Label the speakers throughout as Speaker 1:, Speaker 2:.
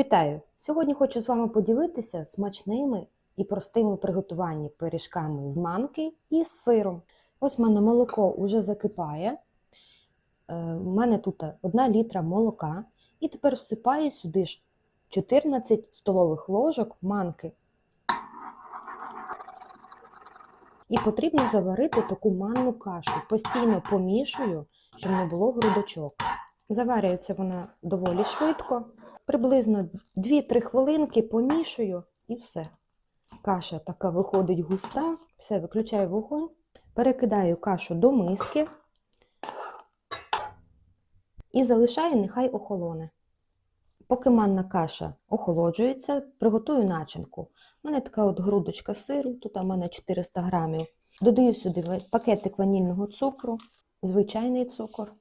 Speaker 1: Вітаю! Сьогодні хочу з вами поділитися смачними і простими приготуванні пиріжками з манки і з сиром. Ось в мене молоко вже закипає. У мене тут 1 літра молока. І тепер всипаю сюди ж 14 столових ложок манки. І потрібно заварити таку манну кашу. Постійно помішую, щоб не було грудочок. Заварюється вона доволі швидко. Приблизно 2-3 хвилинки помішую і все. Каша така виходить густа. Все, виключаю вогонь, перекидаю кашу до миски і залишаю, нехай охолоне. Поки манна каша охолоджується, приготую начинку. У мене така от грудочка сиру, тут у мене 400 грамів. Додаю сюди пакетик ванільного цукру, звичайний цукор.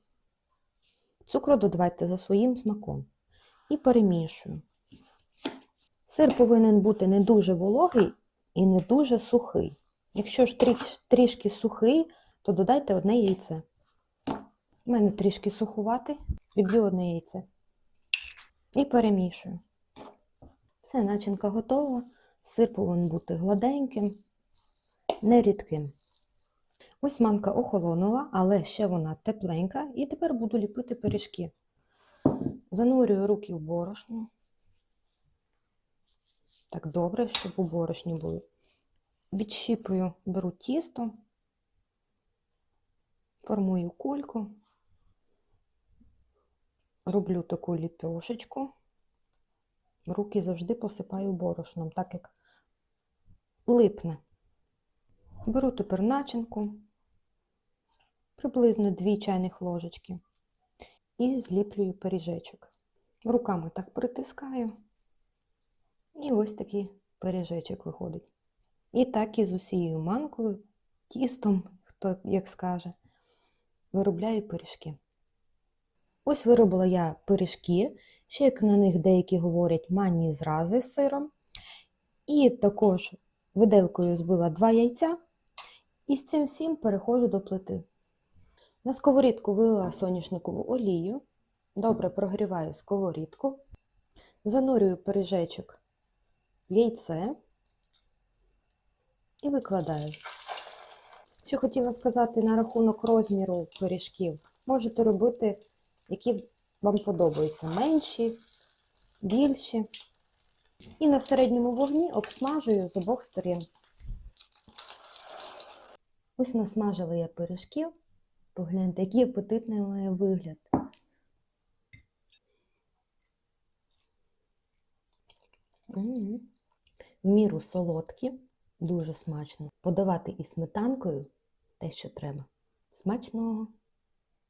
Speaker 1: Цукру додавайте за своїм смаком і перемішую. Сир повинен бути не дуже вологий і не дуже сухий. Якщо ж трішки сухий, то додайте одне яйце. У мене трішки сухуватий, відб'ю одне яйце. І перемішую. Все, начинка готова. Сир повинен бути гладеньким, не рідким. Ось манка охолонула, але ще вона тепленька, і тепер буду ліпити пиріжки. Занурюю руки в борошно. Так добре, щоб у борошні були. Відщіпую, беру тісто, формую кульку, роблю таку ліпешечку. Руки завжди посипаю борошном, так як липне. Беру тепер начинку, приблизно 2 чайних ложечки і зліплюю пиріжечок. Руками так притискаю. І ось такий пиріжечок виходить. І так і з усією манкою, тістом, хто як скаже, виробляю пиріжки. Ось виробила я пиріжки, ще як на них деякі говорять манні зрази з сиром. І також виделкою збила два яйця. І з цим всім переходжу до плити. На сковорідку вилила соняшникову олію, добре прогріваю сковорідку, занурюю пиріжечок в яйце і викладаю. Що хотіла сказати на рахунок розміру пиріжків, можете робити, які вам подобаються, менші, більші. І на середньому вогні обсмажую з обох сторін. Ось насмажила я пиріжків. Погляньте, який апетитний має вигляд. В міру солодкі, дуже смачно. Подавати і сметанкою те, що треба. Смачного!